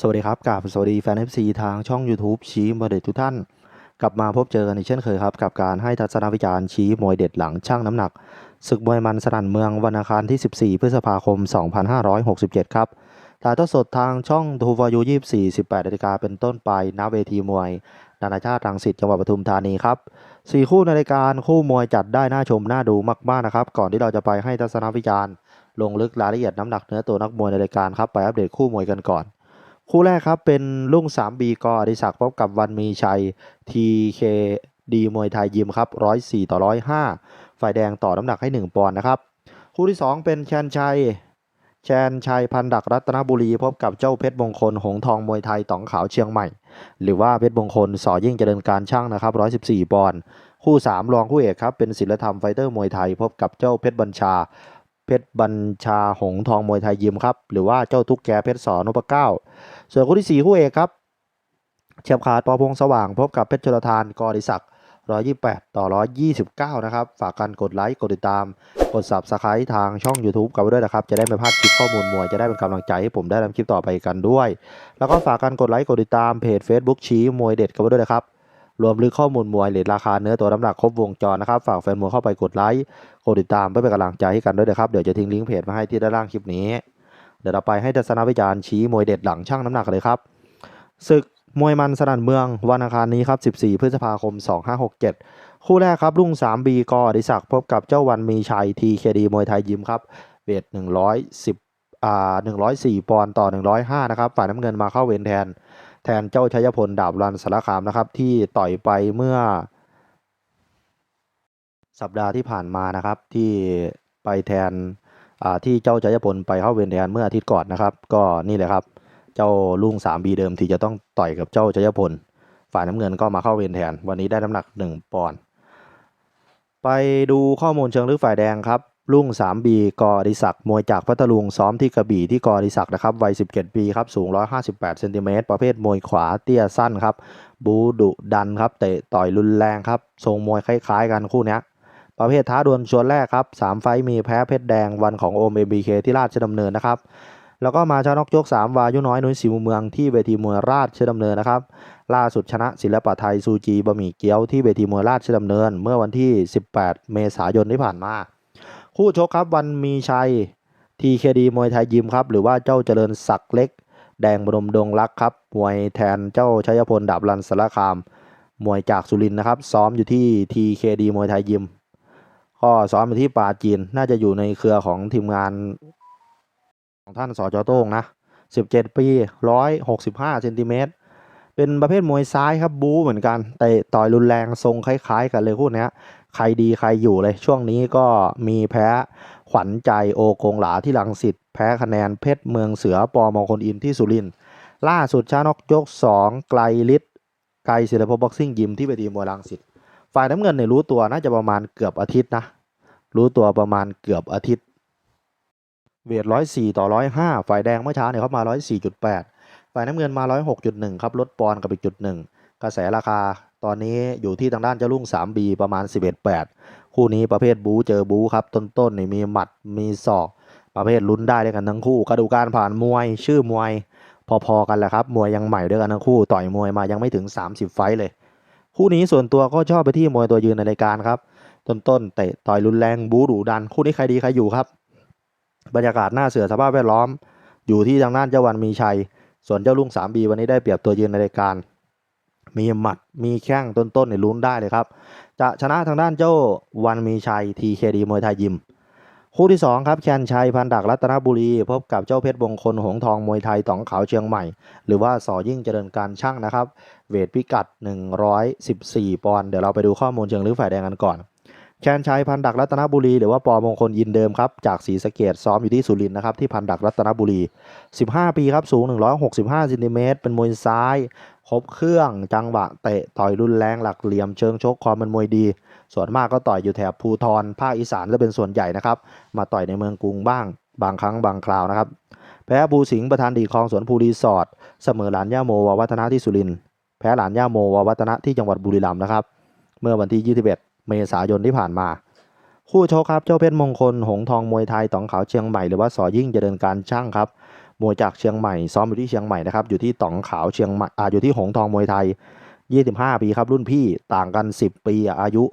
สวัสดีครับกับสวัสดีแฟน FC ทางช่อง YouTube ชี้มวยเด็ดทุกท่าน กลับมาพบเจอกันอีกเช่นเคยครับ กับการให้ทัศนวิจารณ์ชี้มวยเด็ดหลังช่างน้ำหนัก ศึกมวยมันสนั่นเมืองวันอังคารที่ 14 พฤษภาคม 2567 ครับถ่ายทอดสดทางช่องทูฟยู24 18นาฬิกาเป็นต้นไปณเวทีมวย นานาชาติรังสิตจังหวัดปทุมธานีครับสี่คู่ในรายการคู่มวยจัดได้น่าชมน่าดูมากๆนะครับ ก่อนที่เราจะไปให้ทัศนวิจารณ์ ลงลึกรายละเอียดน้ำหนักเนื้อตัวนักมวยในรายการครับไปอัปเดตคู่มวยกันก่อน คู่แรกครับเป็นลุง 3B กอดิศักดิ์พบกับวันมีชัย TKD มวยไทยยิมครับ104 ต่อ 105 ฝ่ายแดงต่อน้ำหนักให้ 1 ปอนด์นะครับ คู่ที่ 2 เป็นแชนชัย แชนชัยพันดักรัตนบุรีพบกับเจ้าเพชรมงคล หงทองมวยไทยต๋องขาวเชียงใหม่ หรือว่าเพชรมงคลสอยิ่งเจริญการช่างนะครับ 114 ปอนด์ คู่ 3 รองคู่เอกครับเป็นศิลธรรมไฟเตอร์มวยไทย พบกับเจ้าเพชรบัญชาเพชรบัญชาหงทองมวยไทยยิมครับ หรือว่าเจ้าทุกแกเพชรสอนพเก้า ส่วนคู่ที่4คู่เอกครับเฉียบขาดปอพงสว่างพบกับเพชรชลทานกอดิศักดิ์128 ต่อ 129 นะครับ ฝากกันกดไลค์ กดติดตาม กด subscribe ทางช่อง YouTube กันไว้ด้วยนะครับ จะได้ไม่พลาดคลิปข้อมูลมวย จะได้เป็นกำลังใจให้ผมได้ทำคลิปต่อไปกันด้วย แล้วก็ฝากกันกดไลค์ กดติดตามเพจ Facebook ชี้มวยเด็ดกันไว้ด้วยนะครับ รวมลึกข้อมูลมวยเลทราคาเนื้อตัวน้ำหนักครบวงจรนะครับ ฝากแฟนมวยเข้าไปกดไลค์ กดติดตามเพื่อเป็นกำลังใจให้กันด้วยนะครับ เดี๋ยวจะทิ้งลิงก์เพจมาให้ที่ด้านล่างคลิปนี้ ดี๋ยวเราไปให้ทัศนวิจารณ์ชี้มวยเด็ดหลังช่างน้ำหนักเลยครับศึกมวยมันสนั่นเมืองวันอังคารนี้ครับ 14 พฤษภาคม 2567 คู่แรกครับรุ่ง 3B กอดิศักดิ์พบกับเจ้าวันมีชัย TKD มวยไทยยิมครับเวท 110อ่า104 ปอนด์ต่อ 105 นะครับ ฝ่ายน้ำเงินมาเข้าเวรแทน แทนเจ้าชัยพลดาบรันสารคามนะครับ ที่ต่อยไปเมื่อ สัปดาห์ที่ผ่านมานะครับที่ไปแทน ที่เจ้าชัยพลไปเข้าเวรแทนเมื่ออาทิตย์ก่อนนะครับ ก็นี่แหละครับ เจ้าลุง 3B เดิมที่จะต้องต่อยกับเจ้าชัยพล ฝ่ายน้ำเงินก็มาเข้าเวรแทน วันนี้ได้น้ำหนัก 1 ปอนด์ไปดูข้อมูลเชิงลึกฝ่ายแดงครับลุง 3B กอดิศักมวยจากพัทลุงซ้อมที่กระบี่ที่กอดิศักนะครับวัย 17 ปีครับสูง 158เซนติเมตรประเภทมวยขวาเตี้ยสั้นครับ บูดุดันครับเตะต่อยรุนแรงครับทรงมวยคล้ายๆกันคู่นี้ ประเภทท้าดวลชวนแรกครับ3ไฟมีแพ้เพชรแดงวันของโอมเอ็มบีเคที่ราชดำเนินนะครับ แล้วก็มาชานอกยก 3 วายุน้อยนุ้ยสิวเมืองที่เวทีมวยราชดำเนินนะครับ ล่าสุดชนะศิลปะไทยซูจีบะหมี่เกี๊ยวที่เวทีมวยราชดำเนิน เมื่อวันที่ 18 เมษายนที่ผ่านมา คู่ชกครับวันมีชัย TKD มวยไทยยิมครับ หรือว่าเจ้าเจริญศักดิ์เล็ก แดงบรมดงรักครับมวยแทนเจ้าชัยพลดาบรันสารคามมวยจากสุรินทร์นะครับ ซ้อมอยู่ที่ TKD มวยไทยยิม ก็ซ้อมอยู่ที่ปาจีน น่าจะอยู่ในเครือของทีมงานของท่านสจโต้งนะ 17 ปี 165เซนติเมตร เป็นประเภทมวยซ้ายครับบู๊เหมือนกันแต่ต่อยรุนแรงทรงคล้าย ๆ กันเลยคู่นี้ใครดีใครอยู่เลย ช่วงนี้ก็มีแพ้ขวัญใจโอกงหลาที่ลังสิตแพ้คะแนนเพชรเมืองเสือปอมงคลอินที่สุรินทร์ล่าสุดชานกยก 2 ไกลลิศไกลศิลปบ็อกซิ่งยิมที่เวทีมวยลังสิต ฝ่ายน้ำเงินเนี่ยรู้ตัวน่าจะประมาณเกือบอาทิตย์นะ รู้ตัวประมาณเกือบอาทิตย์ เวทร้อยสี่ต่อร้อยห้าฝ่ายแดงเมื่อเช้าเนี่ยเขามาร้อยสี่จุดแปดฝ่ายน้ำเงินมาร้อยหกจุดหนึ่งครับลดปอนกับอีกจุดหนึ่งกระแสราคาตอนนี้อยู่ที่ทางด้านเจ้าลุ่ง 3B ประมาณ 11-8 คู่นี้ประเภทบูเจอบูครับ ต้นๆนี่มีหมัดมีศอก ประเภทลุ้นได้ด้วยกันทั้งคู่กระดูกการผ่านมวยชื่อมวย พอๆกันแหละครับ มวยยังใหม่ด้วยกันทั้งคู่ ต่อยมวยมายังไม่ถึง 30 ไฟเลย คู่นี้ส่วนตัวก็ชอบไปที่มวยตัวยืนในรายการครับ ต้นๆเตะต่อยรุนแรงบูดุดัน คู่นี้ใครดีใครอยู่ครับ บรรยากาศหน้าเสือสภาพแวดล้อม อยู่ที่ทางด้านเจ้าวันมีชัย ส่วนเจ้าลุง 3B วันนี้ได้เปรียบตัวยืนในรายการ มีหมัดมีแข้งต้นๆเนี่ยลุ้นได้เลยครับ จะชนะทางด้านเจ้าวันมีชัย TKD มวยไทยยิม คู่ที่ 2 ครับแคนชัยพันดักรัตนบุรี พบกับเจ้าเพชรบงคลหงทองมวยไทยต๋องขาวเชียงใหม่ หรือว่าสอยิ่งเจริญการช่างนะครับ เวทพิกัด 114 ปอนด์เดี๋ยวเราไปดูข้อมูลเชิงลึกฝ่ายแดงกันก่อน แคนชัยพันดักรัตนบุรี หรือว่าปอมงคลยินเดิมครับ จากศรีสะเกดซ้อมอยู่ที่สุรินทร์นะครับที่พันดักรัตนบุรี 15 ปีครับสูง 165ซนติเมตรเป็นมวยซ้ายครบเครื่องจังหวะเตะต่อยรุนแรงหลักเหลี่ยมเชิงชกความเป็นมวยดี ส่วนมากก็ต่อยอยู่แถบภูทรภาคอีสานจะเป็นส่วนใหญ่นะครับ มาต่อยในเมืองกรุงบ้าง บางครั้งบางคราวนะครับ แพ้ภูสิงห์ประธานดีคลองสวนภูรีสอร์ทเสมอหลานย่าโมววัฒนะที่สุรินทร์แพ้หลานย่าโมววัฒนะที่จังหวัดบุรีรัมย์นะครับ เมื่อวันที่ 21 เมษายนที่ผ่านมา คู่โชกครับเจ้าเพชรมงคล หงทองมวยไทยต๋องขาวเชียงใหม่หรือว่าสอยิ่งเจริญการช่างครับมวยจากเชียงใหม่ซ้อมอยู่ที่เชียงใหม่นะครับอยู่ที่ต๋องขาวเชียงใหม่อ่าอยู่ที่หงทองมวยไทย 25 ปีครับรุ่นพี่ต่างกัน 10 ปีอายุ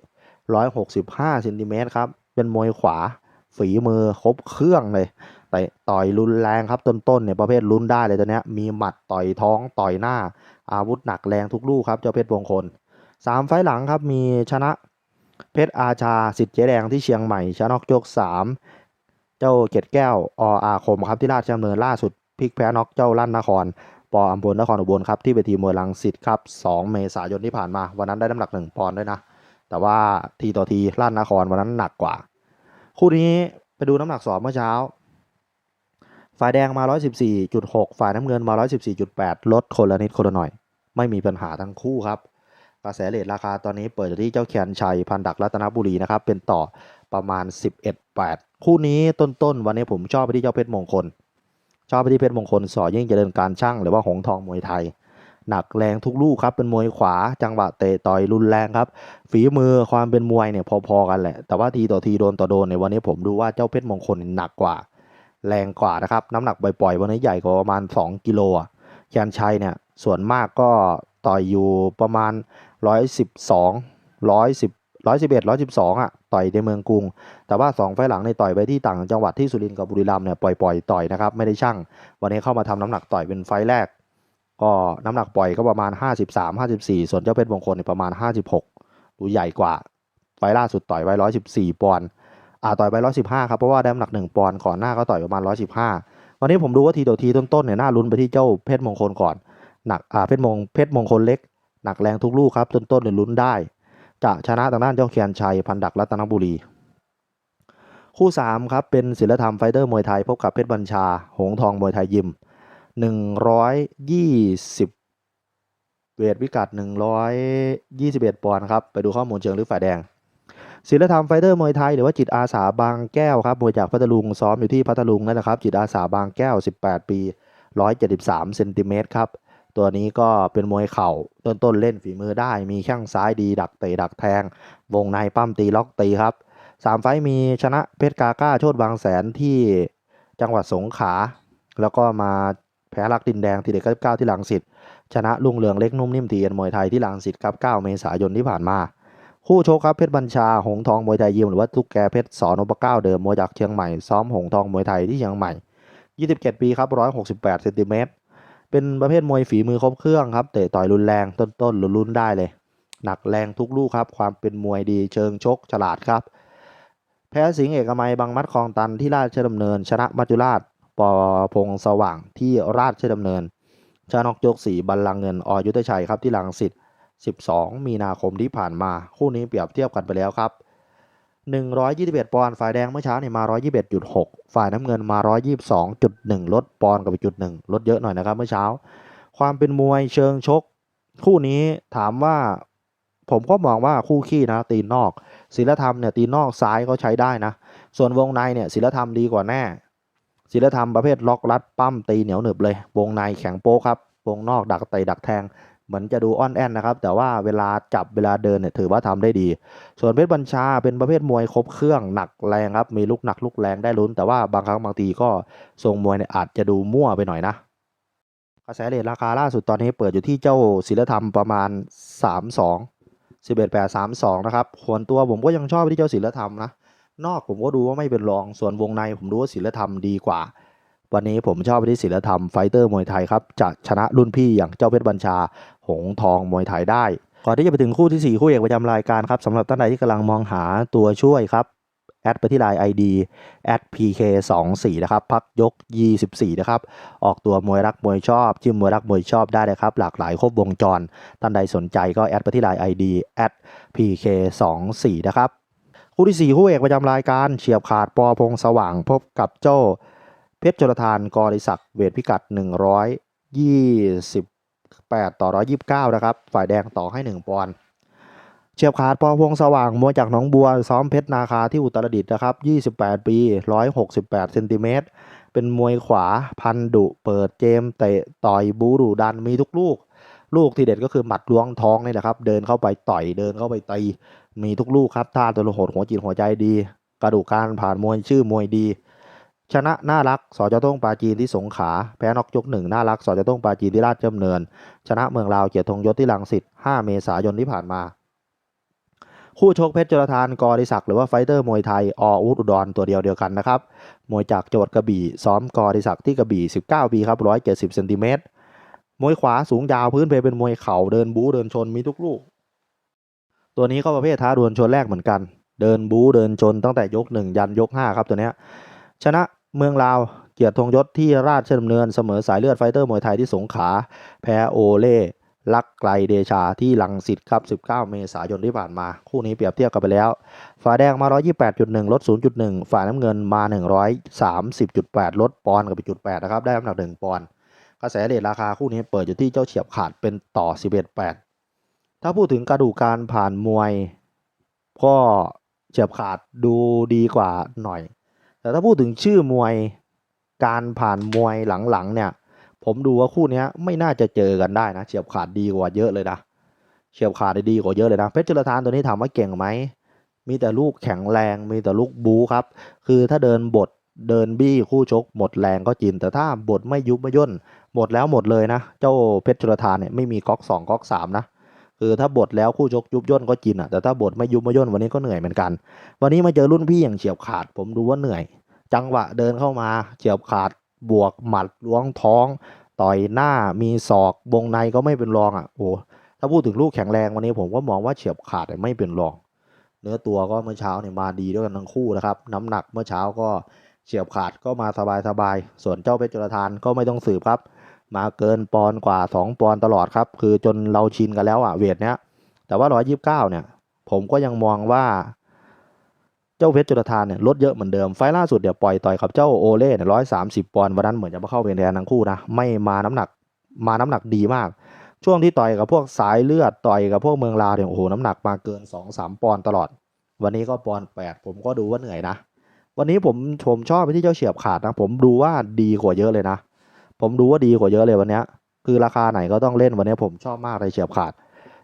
165เซนติเมตรครับ เป็นมวยขวา ฝีมือครบเครื่องเลยแต่ต่อยรุนแรงครับต้นๆเนี่ยประเภทลุ้นได้เลยตัวเนี้ยมีหมัดต่อยท้องต่อยหน้า อาวุธหนักแรงทุกลูกครับเจ้าเพชรมงคลสามไฟล์หลังครับมีชนะเพชรอาชาสิทธิ์เจแดงที่เชียงใหม่ชนะนอกยกสามเจ้าเกตแก้วออาคมครับที่ราชดำเนินล่าสุดพลิกแพ้น็อกเจ้าลั่นนครปออัมพลนครอุบลครับที่เวทีมวยลังสิตครับ 2 เมษายนที่ผ่านมา วันนั้นได้น้ำหนัก 1 ปอนด์ด้วยนะ แต่ว่าทีต่อทีลั่นนครวันนั้นหนักกว่า คู่นี้ไปดูน้ำหนักสอบเมื่อเช้า ฝ่ายแดงมา 114.6 ฝ่ายน้ำเงินมา 114.8 ลดคนละนิดคนละหน่อย ไม่มีปัญหาทั้งคู่ครับ กระแสเลทราคาตอนนี้เปิดอยู่ที่เจ้าแคนชัยพันดักรัตนบุรีนะครับ เป็นต่อประมาณ 11-8 คู่นี้ต้นๆ วันนี้ผมชอบไปที่เจ้าเพชรมงคล ชอบไปที่เพชรมงคลสอยิ่งเจริญการช่างหรือว่าหงทองมวยไทย หนักแรงทุกลูกครับเป็นมวยขวาจังหวะเตะต่อยรุนแรงครับ ฝีมือความเป็นมวยเนี่ยพอๆกันแหละ แต่ว่าทีต่อทีโดนต่อโดนในวันนี้ผมดูว่าเจ้าเพชรมงคลหนักกว่า แรงกว่านะครับ น้ำหนักปล่อยๆวันนี้ใหญ่กว่าประมาณ 2 กิโลอะแคนชัยเนี่ยส่วนมากก็ต่อยอยู่ประมาณ 112 110 111 112อะต่อยในเมืองกรุง แต่ว่า2ไฟหลังในต่อยไปที่ต่างจังหวัดที่สุรินทร์กับบุรีรัมย์เนี่ยปล่อยๆต่อยนะครับไม่ได้ชั่งวันนี้เข้ามาทำน้ำหนักต่อยเป็นไฟแรก ก็น้ำหนักปล่อยก็ประมาณ 53 54 ส่วนเจ้าเพชรมงคลเนี่ยประมาณ 56 ดูใหญ่กว่าไฟล์ล่าสุดต่อยไว้ 114 ปอนด์อ่าต่อยไป 115 ครับ เพราะว่าได้น้ำหนัก 1 ปอนด์ก่อนหน้าก็ต่อยประมาณ 115 วันนี้ผมดูว่าทีต่อทีต้นๆเนี่ยน่าลุ้นไปที่เจ้าเพชรมงคลก่อนหนักอ่าเพชรมงเพชรมงคลเล็ก หนักแรงทุกลูกครับ ต้นๆเนี่ยลุ้นได้ จะชนะทางด้านเจ้าเคียนชัยพันดักรัตนบุรี คู่3ครับเป็นศิลธรรมไฟเตอร์มวยไทยพบกับเพชรบัญชา หงทองมวยไทยยิม 120 เวทพิกัด 121 ปอนด์ครับ ไปดูข้อมูลเชิงลึกฝ่ายแดงศิลธรรมไฟเตอร์มวยไทยหรือว่าจิตอาสาบางแก้วครับมวยจากพัทลุงซ้อมอยู่ที่พัทลุงนั่นแหละครับ จิตอาสาบางแก้ว 18 ปี 173เซนติเมตรครับ ตัวนี้ก็เป็นมวยเข่าต้นๆเล่นฝีมือได้ มีแข้งซ้ายดีดักเตะดักแทง วงในปั้มตีล็อกตีครับสามไฟต์มีชนะเพชรกาก้าโชดบางแสนที่จังหวัดสงขลาแล้วก็มา แพ้รักดินแดงทีเด็กเก้าที่ลังสิตชนะลุงเรืองเล็กนุ่มนิ่มตีเอ็นมวยไทยที่ลังสิตครับ 9 เมษายนที่ผ่านมา คู่โชคครับเพชรบัญชา หงทองมวยไทยยิมหรือว่าทุกแกเพชรสอนปเก้าเดิมมวยจากเชียงใหม่ซ้อมหงทองมวยไทยที่เชียงใหม่ 27 ปีครับ 168เซนติเมตรเป็นประเภทมวยฝีมือครบเครื่องครับเตะต่อยรุนแรงต้นๆลุ้นๆได้เลย หนักแรงทุกลูกครับ ความเป็นมวยดีเชิงชกฉลาดครับ แพ้สิงห์เอกมัยบางมัดคลองตันที่ราชดำเนิน ชนะมัจจุราช ปอพงสว่างที่ราชดำเนินชนะนกยกสีบัลลังเงินอยุทธชัยครับที่ลังสิต12 มีนาคมที่ผ่านมา คู่นี้เปรียบเทียบกันไปแล้วครับ 121 ปอนด์ฝ่ายแดงเมื่อเช้านี่มา 121.6 ฝ่ายน้ำเงินมา 122.1 ลดปอนด์กับอีกจุดหนึ่งลดเยอะหน่อยนะครับเมื่อเช้า ความเป็นมวยเชิงชก คู่นี้ถามว่าผมก็มองว่าคู่ขี้นะตีนนอกศิลธรรมเนี่ยตีนนอกซ้ายเขาใช้ได้นะ ส่วนวงในเนี่ยศิลธรรมดีกว่าแน่ ศิลธรรมประเภทล็อกรัดปั้มตีเหนียวหนึบเลย วงในแข็งโป๊ครับ วงนอกดักเตะดักแทง เหมือนจะดูอ่อนแอนนะครับ แต่ว่าเวลาจับเวลาเดินเนี่ยถือว่าทำได้ดี ส่วนเพชรบัญชาเป็นประเภทมวยครบเครื่องหนักแรงครับ มีลูกหนักลูกแรงได้ลุ้น แต่ว่าบางครั้งบางทีก็ทรงมวยเนี่ยอาจจะดูมั่วไปหน่อยนะกระแสเลทราคาล่าสุดตอนนี้เปิดอยู่ที่เจ้าศิลธรรมประมาณ 32 11 8 32 นะครับส่วนตัวผมก็ยังชอบที่เจ้าศิลธรรมนะ นอกผมก็ดูว่าไม่เป็นรอง ส่วนวงในผมดูว่าศิลธรรมดีกว่า วันนี้ผมชอบไปที่ศิลธรรมไฟเตอร์มวยไทยครับจะชนะรุ่นพี่อย่างเจ้าเพชรบัญชา หงทองมวยไทยได้ ก่อนที่จะไปถึงคู่ที่ 4 คู่เอกประจำรายการครับสำหรับท่านใดที่กำลังมองหาตัวช่วยครับแอดไปที่ไลน์ ID แอด PK 2 4 นะครับ พักยก 24 นะครับ ออกตัวมวยรักมวยชอบจิ้มมวยรักมวยชอบได้เลยครับ หลากหลายครบวงจร ท่านใดสนใจก็แอดไปที่ไลน์ ID แอด PK 2 4 นะครับ คู่ที่ 4 คู่เอกประจำรายการเฉียบขาดปอพงสว่างพบกับเจ้า เพชรจรทานกอริศักเวทพิกัด 128 ต่อ 129 นะครับ ฝ่ายแดงต่อให้ 1 ปอนด์เฉียบขาดปอพงสว่างมวยจากหนองบัว ซ้อมเพชรนาคาที่อุตรดิตถ์นะครับ 28 ปี 168 เซนติเมตร เป็นมวยขวาพันดุ เปิดเจมเตะต่อยบูดุดันมีทุกลูก ลูกที่เด็ดก็คือหมัดล้วงท้องนี่แหละครับ เดินเข้าไปต่อยเดินเข้าไปตี มีทุกลูกครับท่าตัวโหดหัวจิตหัวใจดี กระดูกการผ่านมวยชื่อมวยดี ชนะน่ารักสอจต้งปาจีนที่สงขาแพ้นอกยกหนึ่งน่ารักสอจต้งปาจีนที่ราชดำเนิน ชนะเมืองลาวเกียรติธงยศที่ลังสิต5 เมษายนที่ผ่านมา คู่ชกเพชรจรทานกอริศักดิ์หรือว่าไฟเตอร์มวยไทยออุดอุดรตัวเดียวเดียวกันนะครับมวยจากจังหวัดกระบี่ซ้อมกอริศักดิ์ที่กระบี่ 19ปีครับ170เซนติเมตรมวยขวาสูงยาวพื้นเพเป็นมวยเข่าเดินบู๊เดินชนมีทุกลูก ตัวนี้ก็ประเภทท้าดวลชนแรกเหมือนกัน เดินบู๊เดินชนตั้งแต่ยก 1 ยันยก 5 ครับตัวนี้ชนะเมืองลาวเกียรติธงยศที่ราชดำเนินเสมอสายเลือดไฟเตอร์มวยไทยที่สงขลาแพ้โอเล่ลักไกลเดชาที่ลังสิตครับ 19 เมษายนที่ผ่านมา คู่นี้เปรียบเทียบกันไปแล้ว ฝ่ายแดงมา 128.1 ลด 0.1 ฝ่ายน้ำเงินมา 130.8 ลดปอนด์กับอีกจุด8นะครับ ได้น้ำหนัก 1 ปอนด์กระแสเรทราคาคู่นี้เปิดอยู่ที่เจ้าเฉียบขาดเป็นต่อ 11.8 ถ้าพูดถึงกระดูกการผ่านมวย ก็เฉียบขาดดูดีกว่าหน่อย แต่ถ้าพูดถึงชื่อมวยการผ่านมวยหลังๆเนี่ย ผมดูว่าคู่นี้ไม่น่าจะเจอกันได้นะเฉียบขาดดีกว่าเยอะเลยนะเฉียบขาดได้ดีกว่าเยอะเลยนะเพชรจุลธานตัวนี้ถามว่าเก่งไหมมีแต่ลูกแข็งแรงมีแต่ลูกบูครับ คือถ้าเดินบทเดินบี้คู่ชกหมดแรงก็จริงแต่ถ้าบทไม่ยุบไม่ย่นหมดแล้วหมดเลยนะ เจ้าเพชรจุลธานเนี่ยไม่มีก๊อกสองก๊อกสามนะ คือถ้าบทแล้วคู่ชกยุบย่นก็จริงอะแต่ถ้าบทไม่ยุบไม่ย่นวันนี้ก็เหนื่อยเหมือนกัน วันนี้มาเจอรุ่นพี่อย่างเฉียบขาด ผมดูว่าเหนื่อย จังหวะเดินเข้ามาเฉียบขาดบวกหมัดล้วงท้อง ต่อยหน้ามีศอกวงในก็ไม่เป็นรองอะโอ้ถ้าพูดถึงลูกแข็งแรงวันนี้ผมก็มองว่าเฉียบขาดเนี่ยไม่เป็นรอง เนื้อตัวก็เมื่อเช้าเนี่ยมาดีด้วยกันทั้งคู่นะครับน้ำหนักเมื่อเช้าก็เฉียบขาดก็มาสบายๆส่วนเจ้าเพชรจุลธานก็ไม่ต้องสืบครับ มาเกินปอนกว่า 2 ปอนตลอดครับ คือจนเราชินกันแล้วอะเวทเนี้ย แต่ว่า 129 เนี่ย ผมก็ยังมองว่าเจ้าเพชรจุลธานเนี่ยลดเยอะเหมือนเดิม ไฟล่าสุดเดี๋ยวปล่อยต่อยกับเจ้าโอเล่เนี่ยร้อยสามสิบปอนด์วันนั้นเหมือนจะมาเข้าเป็นแดนทั้งคู่นะ ไม่มาน้ำหนักมาน้ำหนักดีมาก ช่วงที่ต่อยกับพวกสายเลือดต่อยกับพวกเมืองลาวเนี่ยโอ้โหน้ำหนักมาเกินสองสามปอนด์ตลอด วันนี้ก็ปอนด์แปดผมก็ดูว่าเหนื่อยนะ วันนี้ผมผมชอบไปที่เจ้าเฉียบขาดนะ ผมดูว่าดีกว่าเยอะเลยนะ ผมดูว่าดีกว่าเยอะเลยวันนี้คือราคาไหนก็ต้องเล่นวันนี้ผมชอบมากเลยเฉียบขาด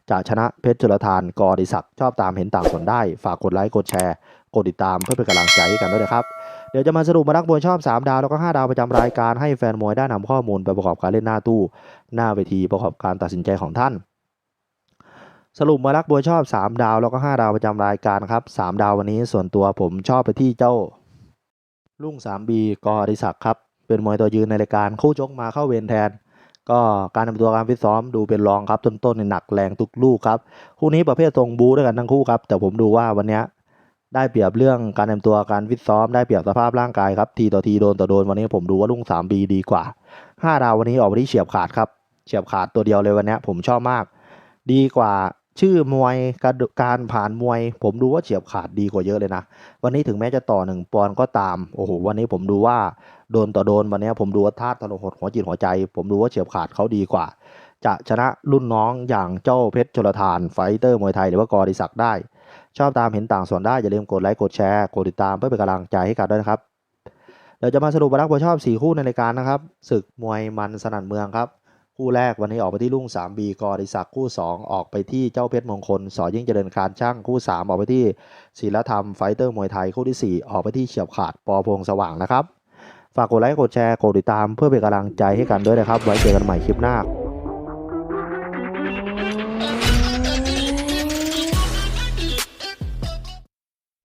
จะชนะเพชรจุลธานกอดิศักดิ์ชอบตามเห็นต่างสนได้ ฝากกดไลค์กดแชร์ กดติดตามเพื่อเป็นกำลังใจให้กันด้วยนะครับเดี๋ยวจะมาสรุปมานักมวยชอบ 3 ดาวแล้วก็ 5 ดาวประจำรายการให้แฟนมวยได้นำข้อมูลไปประกอบการเล่นหน้าตู้ หน้าเวทีประกอบการตัดสินใจของท่าน สรุปมานักมวยชอบ 3 ดาวแล้วก็ 5 ดาวประจำรายการครับ 3 ดาววันนี้ส่วนตัวผมชอบไปที่เจ้า ลุง 3B กอดิศักดิ์ครับ เป็นมวยตัวยืนในรายการคู่ชกมาเข้าเวรแทน ก็การทำตัวการฟิตซ้อมดูเป็นรองครับต้นๆในหนักแรงทุกลูกครับคู่นี้ประเภททรงบูด้วยกันทั้งคู่ครับแต่ผมดูว่าวันนี้ได้เปรียบเรื่องการเตรียมตัวการฟิตซ้อมได้เปรียบสภาพร่างกายครับทีต่อทีโดนต่อโดนวันนี้ผมดูว่าลุง 3B ดีกว่า5ดาววันนี้ออกมาที่เฉียบขาดครับเฉียบขาดตัวเดียวเลยวันนี้ผมชอบมาก ดีกว่า ชื่อมวยการการผ่านมวย ผมดูว่าเฉียบขาดดีกว่าเยอะเลยนะ วันนี้ถึงแม้จะต่อหนึ่งปอนก็ตาม โอ้โห วันนี้ผมดูว่าโดนต่อโดนวันนี้ผมดูว่าธาตุทะลหดหัวจิตหัวใจ ผมดูว่าเฉียบขาดเขาดีกว่า จะชนะรุ่นน้องอย่างเจ้าเพชรชลทานไฟเตอร์มวยไทยหรือว่ากอดิศักดิ์ได้ ชอบตามเห็นต่างส่วนได้ อย่าลืมกดไลค์กดแชร์กดติดตามเพื่อเป็นกำลังใจให้กันด้วยนะครับเดี๋ยวจะมาสรุปบรรดาผู้ชอบ 4 คู่ในรายการนะครับศึกมวยมันสนั่นเมืองครับ คู่แรกวันนี้ออกไปที่ลุ่ง 3B กอริศักดิ์คู่ 2 ออกไปที่เจ้าเพชรมงคล สอยิ่งเจริญการช่างคู่ 3 ออกไปที่ศิลธรรมไฟเตอร์มวยไทยคู่ที่ 4 ออกไปที่เฉียบขาดปอพงสว่างนะครับ ฝากกดไลค์กดแชร์กดติดตามเพื่อเป็นกำลังใจให้กันด้วยนะครับ ไว้เจอกันใหม่คลิปหน้า